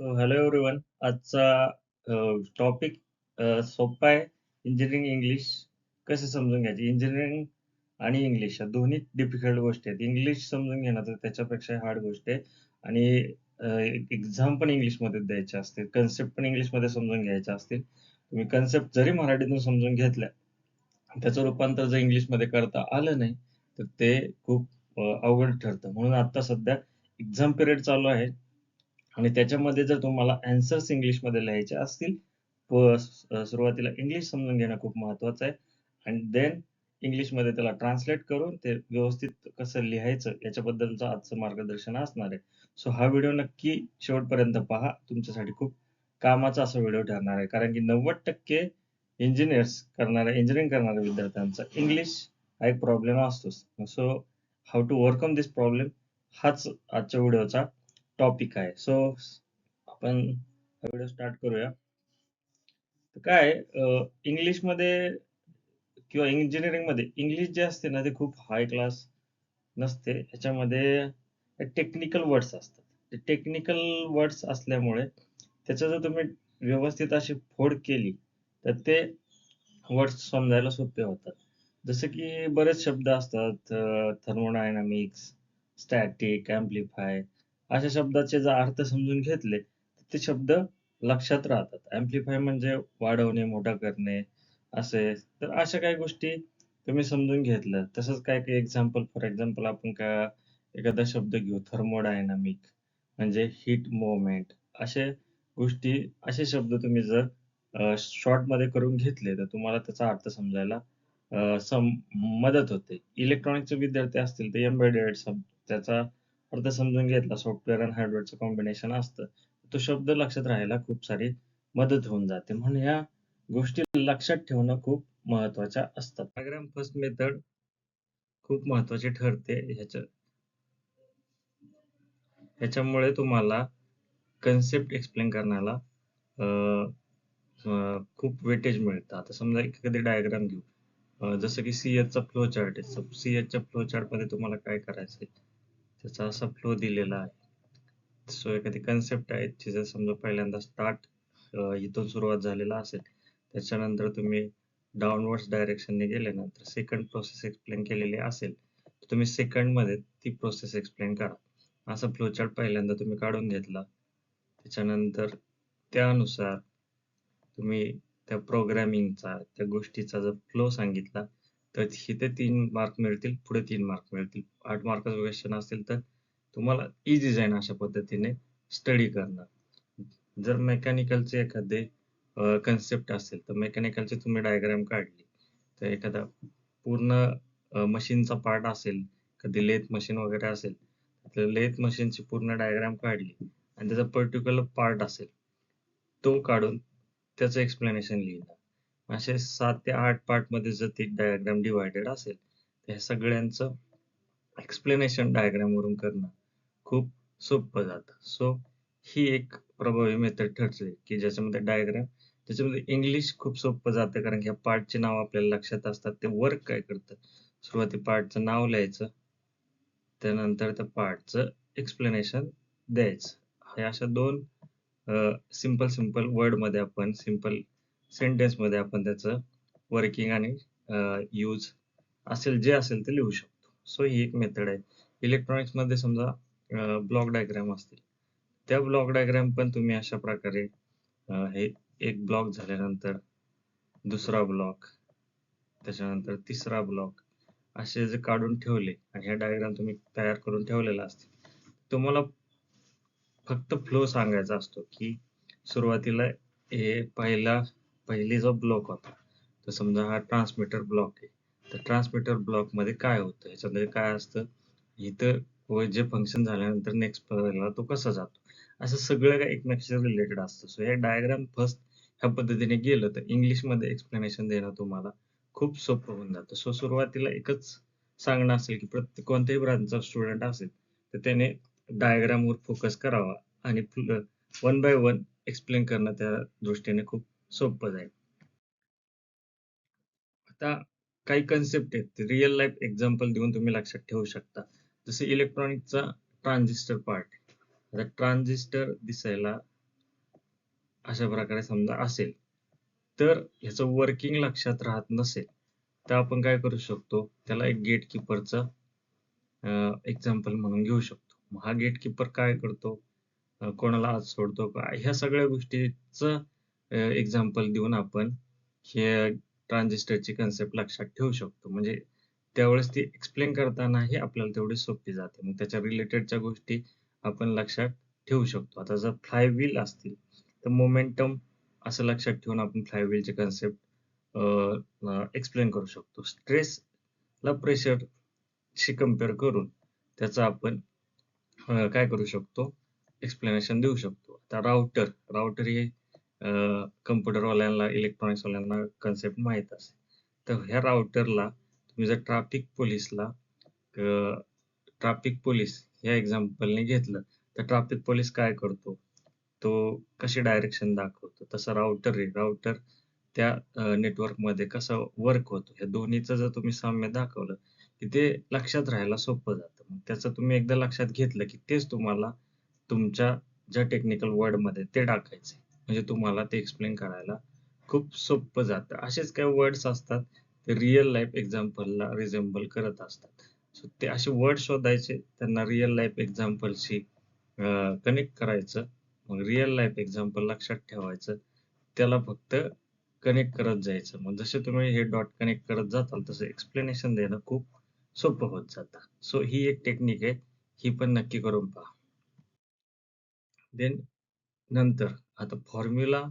So hello everyone आजचा topic सोपा आहे. इंजिनिअरिंग इंग्लिश कसे समजून घ्यायचे? इंजिनिअरिंग आणि इंग्लिश या दोन्ही डिफिकल्ट गोष्टी आहेत. इंग्लिश समजून घेणं तर त्याच्यापेक्षा हार्ड गोष्ट आहे. आणि एक्झाम पण इंग्लिशमध्ये द्यायच्या असते कन्सेप्ट पण इंग्लिशमध्ये समजून घ्यायचे असतील. तुम्ही कन्सेप्ट जरी मराठीतून समजून घेतल्या त्याचं रूपांतर जर इंग्लिशमध्ये करता आलं नाही तर ते खूप अवघड ठरतं. म्हणून आता सध्या एक्झाम पिरियड चालू आहे. आणि त्याच्यामध्ये जर तुम्हाला अँसर्स इंग्लिशमध्ये लिहायचे असतील सुरुवातीला इंग्लिश समजून घेणं खूप महत्वाचं आहे. आणि देन इंग्लिशमध्ये त्याला ट्रान्सलेट करून ते व्यवस्थित कसं लिहायचं याच्याबद्दलचं आजचं मार्गदर्शन असणार आहे. सो हा व्हिडिओ नक्की शेवटपर्यंत पहा. तुमच्यासाठी खूप कामाचा असा व्हिडिओ ठरणार आहे. कारण की नव्वद टक्के इंजिनियर्स करणाऱ्या इंजिनिअरिंग करणाऱ्या विद्यार्थ्यांचा इंग्लिश हा एक प्रॉब्लेम असतोच. So how to overcome this problem हाच आजच्या व्हिडिओचा टॉपिक आहे. सो आपण व्हिडिओ स्टार्ट करूया. काय इंग्लिशमध्ये किंवा इंजिनिअरिंगमध्ये इंग्लिश जे असते ना ते खूप हाय क्लास नसते. ह्याच्यामध्ये टेक्निकल वर्ड्स असतात. ते टेक्निकल वर्ड्स असल्यामुळे त्याचं जर तुम्ही व्यवस्थित अशी फोड केली तर ते वर्ड्स समजायला सोपे होतात. जसं की बरेच शब्द असतात थर्मोडायनामिक्स स्टॅटिक ॲम्प्लिफाय अशा शब्दाचे जर अर्थ समजून घेतले ते शब्द लक्षात राहतात. ऍम्प्लिफाय म्हणजे वाढवणे मोठा करणे असे. तर अशा काही गोष्टी तुम्ही समजून घेतल्या. तसंच काय काही एक्झाम्पल फॉर एक्झाम्पल आपण का एखादा शब्द घेऊ थर्मोडायनामिक म्हणजे हीट मुवमेंट असे गोष्टी असे शब्द तुम्ही जर शॉर्टमध्ये करून घेतले तर तुम्हाला त्याचा अर्थ समजायला सम मदत होते. इलेक्ट्रॉनिकचे विद्यार्थी असतील तर एम्बेडेड त्याचा अर्थ समजून घेतला. सॉफ्टवेअर आणि हार्डवेअरचं कॉम्बिनेशन असतं. तो शब्द लक्षात राहायला खूप सारी मदत होऊन जाते. म्हणून या गोष्टी लक्षात ठेवणं खूप महत्त्वाच्या असतात. डायग्राम फर्स्ट मेथड खूप महत्वाची ठरते ह्याच्या ह्याच्यामुळे तुम्हाला कन्सेप्ट एक्सप्लेन करण्याला खूप वेटेज मिळतं. आता समजा एखादी डायग्राम घेऊ. जसं की सी एचचा फ्लो चार्ट आहे. सी एचच्या फ्लो चार्टमध्ये तुम्हाला काय करायचं आहे त्याचा असा फ्लो दिलेला आहे. सो एखादी कन्सेप्ट आहे जिचा समजा पहिल्यांदा स्टार्ट इथून सुरुवात झालेला असेल त्याच्यानंतर तुम्ही डाऊनवर्ड्स डायरेक्शनने गेले ना तर सेकंड प्रोसेस एक्सप्लेन केलेली असेल तर तुम्ही सेकंडमध्ये ती प्रोसेस एक्सप्लेन करा. असा फ्लोचार्ट पहिल्यांदा तुम्ही काढून घेतला. त्याच्यानंतर त्यानुसार तुम्ही त्या प्रोग्रॅमिंगचा त्या गोष्टीचा जर फ्लो सांगितला तर इथे तीन मार्क मिळतील पुढे तीन मार्क मिळतील. आठ मार्काचं क्वेश्चन असेल तर तुम्हाला इझी जाईल अशा पद्धतीने स्टडी करणार. जर मेकॅनिकलचे एखादे कन्सेप्ट असेल तर मेकॅनिकलचे तुम्ही डायग्राम काढली. तर एखादा पूर्ण मशीनचा पार्ट असेल कधी लेथ मशीन वगैरे असेल तर लेथ मशीनची पूर्ण डायग्राम काढली आणि त्याचा पर्टिक्युलर पार्ट असेल तो काढून त्याचं एक्सप्लेनेशन लिहिणार. असे सात ते आठ पार्टमध्ये जर ती डायग्राम डिवायडेड असेल तर ह्या सगळ्यांचं एक्सप्लेनेशन डायग्राम वरून करणं खूप सोपं जातं. सो ही एक प्रभावी मेथड ठरते की ज्याच्यामध्ये डायग्राम त्याच्यामध्ये इंग्लिश खूप सोपं जातं कारण ह्या पार्टचे नाव आपल्याला लक्षात असतात ते वर्क काय करतं? सुरुवाती पार्टचं नाव लिहायचं त्यानंतर त्या पार्टचं एक्सप्लेनेशन द्यायचं. हे अशा दोन सिंपल सिंपल वर्डमध्ये आपण सिंपल सेंटेन्समध्ये आपण त्याचं वर्किंग आणि यूज असेल जे असेल ते लिहू शकतो. सो ही एक मेथड आहे. इलेक्ट्रॉनिक्समध्ये समजा ब्लॉक डायग्राम असतील. त्या ब्लॉक डायग्राम पण तुम्ही अशा प्रकारे हे एक ब्लॉक झाल्यानंतर दुसरा ब्लॉक त्याच्यानंतर तिसरा ब्लॉक असे जे काढून ठेवले आणि ह्या डायग्राम तुम्ही तयार करून ठेवलेला असते तुम्हाला फक्त फ्लो सांगायचा असतो की सुरुवातीला हे पहिला पहिली जो ब्लॉक होता तर समजा हा ट्रान्समीटर ब्लॉक आहे. तर ट्रान्समीटर ब्लॉकमध्ये काय होतं? ह्याच्यामध्ये काय असतं? इथं जे फंक्शन झाल्यानंतर नेक्स्ट तो कसा जातो? असं सगळं काय एकमेकांशी रिलेटेड असतं. सो हे डायग्राम फर्स्ट ह्या पद्धतीने गेलं तर इंग्लिशमध्ये एक्सप्लेनेशन देणं तुम्हाला खूप सोपं होऊन जातं. सो सुरुवातीला एकच सांगणं असेल की प्रत्येक कोणत्याही ब्रांचचा स्टुडंट असेल तर त्याने डायग्रामवर फोकस करावा आणि वन बाय वन एक्सप्लेन करणं त्या दृष्टीने खूप सोपं जाईल. आता काही कन्सेप्ट आहेत. रिअल लाईफ एक्झाम्पल देऊन तुम्ही लक्षात ठेवू शकता. जसे इलेक्ट्रॉनिकचा ट्रान्झिस्टर पार्ट आता ट्रान्झिस्टर दिसायला अशा प्रकारे समजा असेल. तर ह्याचं वर्किंग लक्षात राहत नसेल तर आपण काय करू शकतो? त्याला एक गेट किपरचं एक्झाम्पल म्हणून घेऊ शकतो. मग हा गेट किपर काय करतो? कोणाला आज सोडतो? का ह्या सगळ्या गोष्टीचं एक्झाम्पल देऊन आपण हे ट्रान्झिस्टरची कन्सेप्ट लक्षात ठेवू शकतो. म्हणजे त्यावेळेस ती एक्सप्लेन करतानाही आपल्याला तेवढी सोपी जाते. मग त्याच्या रिलेटेडच्या गोष्टी आपण लक्षात ठेवू शकतो. आता जर फ्लायव्हील असतील तर मोमेंटम असं लक्षात ठेवून आपण फ्लायव्हीलचे कन्सेप्ट एक्सप्लेन करू शकतो. स्ट्रेसला प्रेशरशी कंपेअर करून त्याचा आपण काय करू शकतो? एक्सप्लेनेशन देऊ शकतो. आता राउटर राउटर हे कम्प्युटरवाल्यांना इलेक्ट्रॉनिक्सवाल्यांना कन्सेप्ट माहीत असेल. तर ह्या राउटरला तुम्ही जर ट्रॅफिक पोलिसला ट्रॅफिक पोलीस ह्या एक्झाम्पलने घेतलं तर ट्रॅफिक पोलीस काय करतो? तो कशी डायरेक्शन दाखवतो? तसं राउटर आहे. राउटर त्या नेटवर्कमध्ये कसं वर्क होतो? ह्या दोन्हीचं जर तुम्ही साम्य दाखवलं की ते लक्षात राहायला सोपं जातं. मग त्याचं तुम्ही एकदा लक्षात घेतलं की तेच तुम्हाला तुमच्या ज्या टेक्निकल वर्डमध्ये ते टाकायचं म्हणजे तुम्हाला ते एक्सप्लेन करायला खूप सोपं जातं. असेच काही वर्ड्स असतात ते रिअल लाईफ एक्झाम्पलला रिझेंबल करत असतात. सो ते असे वर्ड शोधायचे त्यांना रिअल लाईफ एक्झाम्पलशी कनेक्ट करायचं. मग रिअल लाईफ एक्झाम्पल लक्षात ठेवायचं. त्याला फक्त कनेक्ट करत जायचं. मग जसे तुम्ही हे डॉट कनेक्ट करत जाताल तसं एक्सप्लेनेशन देणं खूप सोपं होत जातं. सो ही एक टेक्निक आहे. ही पण नक्की करून पहा. देन नंतर. आता फॉर्म्युला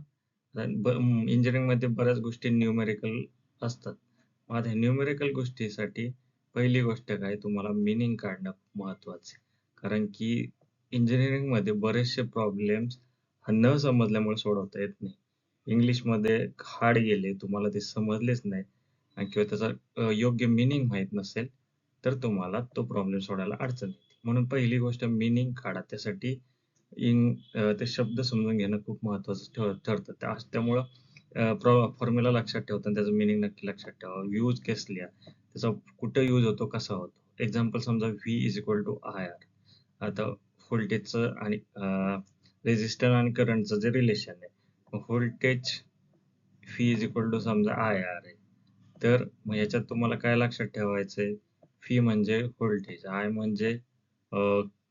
इंजिनिअरिंगमध्ये बऱ्याच गोष्टी न्यूमेरिकल असतात. मग आता न्यूमेरिकल गोष्टीसाठी पहिली गोष्ट काय? तुम्हाला मिनिंग काढणं खूप महत्वाचं आहे. कारण की इंजिनिअरिंगमध्ये बरेचसे प्रॉब्लेम्स न समजल्यामुळे सोडवता येत नाही. इंग्लिशमध्ये हार्ड गेले तुम्हाला ते समजलेच नाही. आणि किंवा त्याचा योग्य मिनिंग माहीत नसेल तर तुम्हाला तो प्रॉब्लेम सोडायला अडचण येते. म्हणून पहिली गोष्ट मिनिंग काढा. त्यासाठी इन ते शब्द समजून घेणं खूप महत्वाचं ठरतं. त्यामुळं फॉर्म्युला लक्षात ठेवताना त्याचं मिनिंग नक्की लक्षात ठेवा यूज केस लिहा. त्याचा कुठं यूज होतो कसा होतो? एक्झाम्पल समजा V is equal to I R आता व्होल्टेजचं आणि रेजिस्टर आणि करंटचं जे रिलेशन आहे voltage phi is equal to समजा आय आर आहे. तर मग याच्यात तुम्हाला काय लक्षात ठेवायचंय? फी म्हणजे व्होल्टेज आय म्हणजे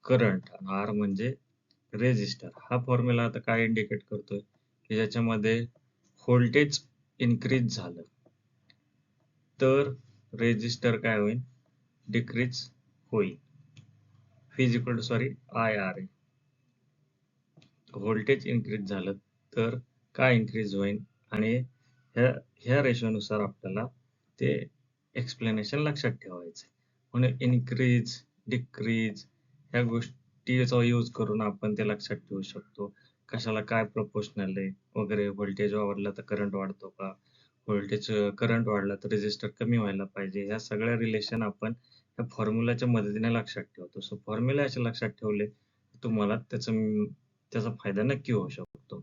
करंट आर म्हणजे रेजिस्टर हा फॉर्म्युला आता काय इंडिकेट करतोय? की ज्याच्यामध्ये व्होल्टेज इन्क्रीज झालं. तर रेजिस्टर काय होईल? डिक्रीज होईल. Physical equal to sorry I R a voltage increase झालं तर काय इन्क्रीज होईल? आणि ह्या ह्या रेशोनुसार आपल्याला ते एक्सप्लेनेशन लक्षात ठेवायचं म्हणून इन्क्रीज डिक्रीज ह्या गोष्टी गोष्टीचा यूज करून आपण ते लक्षात ठेवू शकतो. कशाला काय प्रपोर्शनल आहे? वगैरे व्होल्टेज वाढला तर करंट वाढतो का? व्होल्टेज करंट वाढला तर रेजिस्टर कमी व्हायला पाहिजे. ह्या सगळ्या रिलेशन आपण ह्या फॉर्म्युलाच्या मदतीने लक्षात ठेवतो. सो फॉर्म्युला असे लक्षात ठेवले तुम्हाला त्याचं त्याचा फायदा नक्की होऊ शकतो.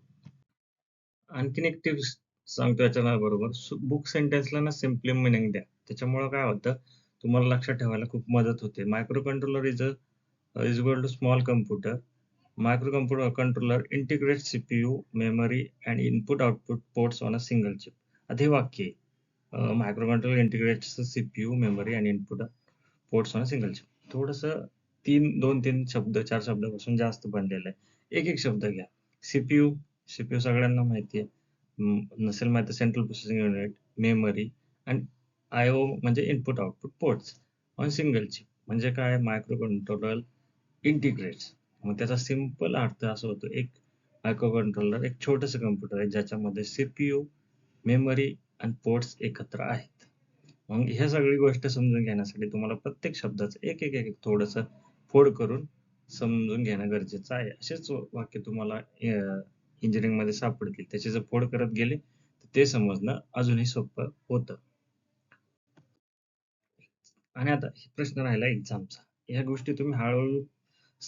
आणखीन एक टिप्स सांगतो याच्या बरोबर. बुक सेंटेन्सला ना सिम्पली मिनिंग द्या. त्याच्यामुळे काय होतं तुम्हाला लक्षात ठेवायला खूप मदत होते. Micro controller is a is equal to small computer micro computer controller integrate CPU memory and input output ports on a single chip आता हे वाक्य आहे micro controller integrates CPU memory आणि input ports on single chip थोडस तीन दोन तीन शब्द चार शब्दापासून जास्त बनलेलं आहे. एक एक शब्द घ्या. सीपीयू सीपीयू सगळ्यांना माहिती आहे. नसेल माहिती सेंट्रल प्रोसेसिंग युनिट मेमरी आणि ओ म्हणजे input output ports on single chip म्हणजे काय? मायक्रो कंट्रोलर इंटिग्रेट्स मग त्याचा सिंपल अर्थ असा होतो एक मायक्रोकंट्रोलर एक छोटंसं कम्प्युटर आहे ज्याच्यामध्ये सीपीयू मेमरी आणि पोर्ट्स एकत्र आहेत. मग ह्या सगळी गोष्ट समजून घेण्यासाठी तुम्हाला प्रत्येक शब्दाचं एक एक एक थोडस फोड करून समजून घेणं गरजेचं आहे. असेच वाक्य तुम्हाला इंजिनिअरिंगमध्ये सापडतील. त्याचे जर फोड करत गेले तर ते समजणं अजूनही सोपं होतं. आणि आता प्रश्न राहिला एक्झामचा ह्या गोष्टी तुम्ही हळूहळू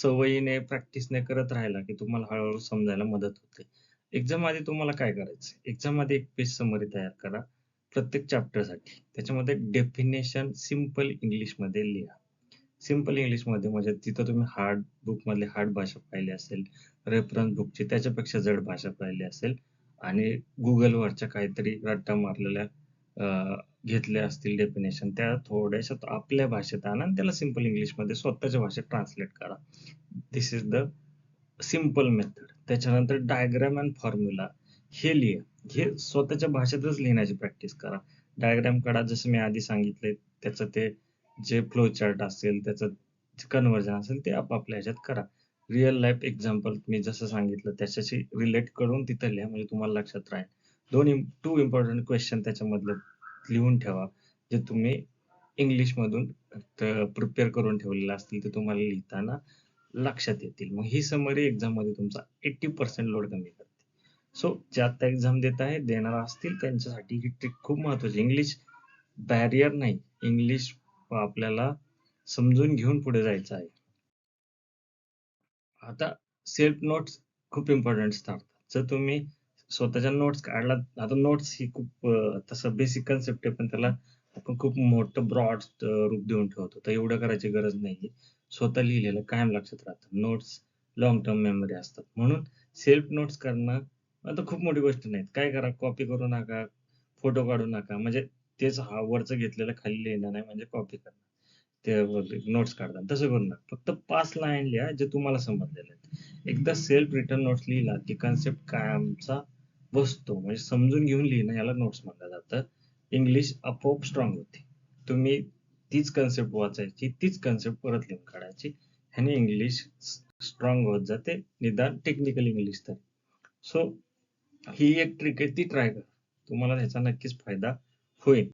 सवयीने प्रॅक्टिसने करत राहिला की तुम्हाला हळूहळू समजायला मदत होते. एक्झाम आधी तुम्हाला काय करायचं? एक्झाम आधी एक पेज समरी तयार करा प्रत्येक चॅप्टरसाठी त्याच्यामध्ये डेफिनेशन सिंपल इंग्लिशमध्ये लिहा. सिंपल इंग्लिशमध्ये म्हणजे तिथं तुम्ही हार्ड बुक मधली हार्ड भाषा पाहिली असेल रेफरन्स बुकची त्याच्यापेक्षा जड भाषा पाहिली असेल आणि गुगलवरच्या काहीतरी रट्टा मारलेल्या घेतल्या असतील डेफिनेशन त्या थोड्याशा आपल्या भाषेत आणा आणि त्याला सिंपल इंग्लिशमध्ये स्वतःच्या भाषेत ट्रान्सलेट करा. This is the simple method त्याच्यानंतर डायग्राम अँड फॉर्म्युला हे लिहा. हे स्वतःच्या भाषेतच लिहिण्याची प्रॅक्टिस करा. डायग्राम काढा जसं मी आधी सांगितले त्याचं ते जे फ्लो चार्ट असेल त्याचं कन्वर्जन असेल ते आपापल्या ह्याच्यात करा. रिअल लाईफ एक्झाम्पल मी जसं सांगितलं त्याच्याशी रिलेट करून तिथं लिहा म्हणजे तुम्हाला लक्षात राहील. दोन टू इम्पॉर्टंट क्वेश्चन त्याच्यामधलं लिहून ठेवा. जे तुम्ही इंग्लिशमधून प्रिपेअर करून ठेवलेलं असतील ते तुम्हाला लिहिताना लक्षात येतील. मग ही समरी एक्झाममध्ये तुमचा एट्टी पर्सेंट लोड कमी करते. सो जे आता एक्झाम देत आहे देणार असतील त्यांच्यासाठी ही ट्रिक खूप महत्वाची. इंग्लिश बॅरियर नाही. इंग्लिश आपल्याला समजून घेऊन पुढे जायचं आहे. आता सेल्फ नोट्स खूप इम्पॉर्टंट असतात जर तुम्ही स्वतःच्या नोट्स काढला. आता नोट्स ही खूप तसं बेसिक कन्सेप्ट आहे पण त्याला आपण खूप मोठं ब्रॉड रूप देऊन ठेवतो. तर एवढं करायची गरज नाही स्वतः लिहिलेलं कायम लक्षात राहतं. नोट्स लॉंग टर्म मेमरी असतात. म्हणून सेल्फ नोट्स करणं आता खूप मोठी गोष्ट नाही काय करा? कॉपी करू नका. फोटो काढू नका. म्हणजे तेच हा वरचं घेतलेलं खाली लिहिणं नाही. म्हणजे कॉपी करणं. ते नोट्स काढतात तसं करू नका. फक्त पाच लाईन लिहा जे तुम्हाला समजलेले आहेत. एकदा सेल्फ रिटर्न नोट्स लिहिला की कन्सेप्ट कायमचा बसतो. म्हणजे समजून घेऊन लिहिणं याला नोट्स म्हणलं जातं. इंग्लिश आपोआप स्ट्रॉंग होते. तुम्ही तीच कन्सेप्ट वाचायची तीच कन्सेप्ट परत लिहून काढायची. ह्याने इंग्लिश स्ट्रॉंग होत जाते. निदान टेक्निकल इंग्लिश तर. सो ही एक ट्रिक आहे ती ट्राय करा. तुम्हाला ह्याचा नक्कीच फायदा होईल.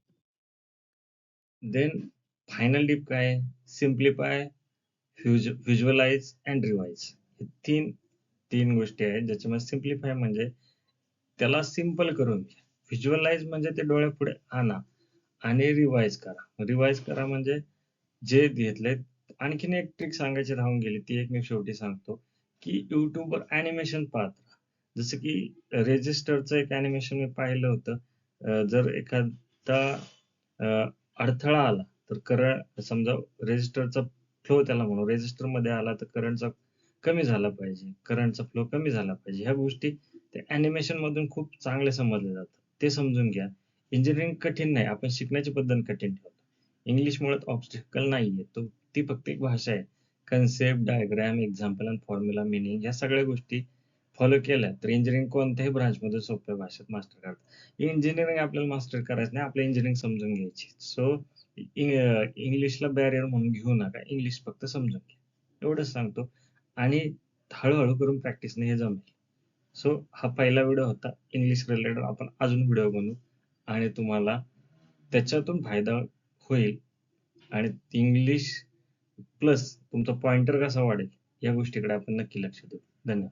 देन फायनल डिप काय सिम्प्लिफाय व्हिज्युअलाइज अँड रिवाइज हे तीन तीन गोष्टी आहेत ज्याच्यामध्ये सिम्प्लिफाय म्हणजे त्याला सिंपल करून घ्या. व्हिज्युअलाइज म्हणजे ते डोळ्यापुढे आणा आणि रिवाइज करा. रिवाइज करा म्हणजे जे घेतलंय आणखीन एक ट्रिक सांगायची राहून गेली ती एक मी शेवटी सांगतो की युट्यूबवर अॅनिमेशन पाहत राहा. जसं की रेजिस्टरचं एक अॅनिमेशन मी पाहिलं होतं. जर एखादा अडथळा आला तर करंट समजा रेजिस्टरचा फ्लो त्याला म्हणू रेजिस्टरमध्ये आला तर करंटचा कमी झाला पाहिजे करंटचा फ्लो कमी झाला पाहिजे. ह्या गोष्टी त्या अॅनिमेशन मधून खूप चांगले समजले जातात. ते समजून घ्या. इंजिनिअरिंग कठीण नाही आपण शिकण्याची पद्धत कठीण ठेवतो. इंग्लिश मुळात ऑब्स्टिकल नाहीये तो ती फक्त एक भाषा आहे. कन्सेप्ट डायग्राम एक्झाम्पल आणि फॉर्म्युला मिनिंग या सगळ्या गोष्टी फॉलो केल्या तर इंजिनिअरिंग कोणत्याही ब्रांच मध्ये सोप्या भाषेत मास्टर करतात. इंजिनिअरिंग आपल्याला मास्टर करायचं नाही आपल्या इंजिनिअरिंग समजून घ्यायची. सो इंग्लिशला बॅरियर म्हणून घेऊ नका. इंग्लिश फक्त समजून घ्या. एवढंच सांगतो. आणि हळूहळू करून प्रॅक्टिसने हे जमेल. सो हा पहिला व्हिडिओ होता इंग्लिश रिलेटेड आपण अजून व्हिडिओ बनवू. आणि तुम्हाला त्याच्यातून फायदा होईल. आणि इंग्लिश प्लस तुमचा पॉइंटर कसा वाढेल या गोष्टीकडे आपण नक्की लक्ष देऊ. धन्यवाद.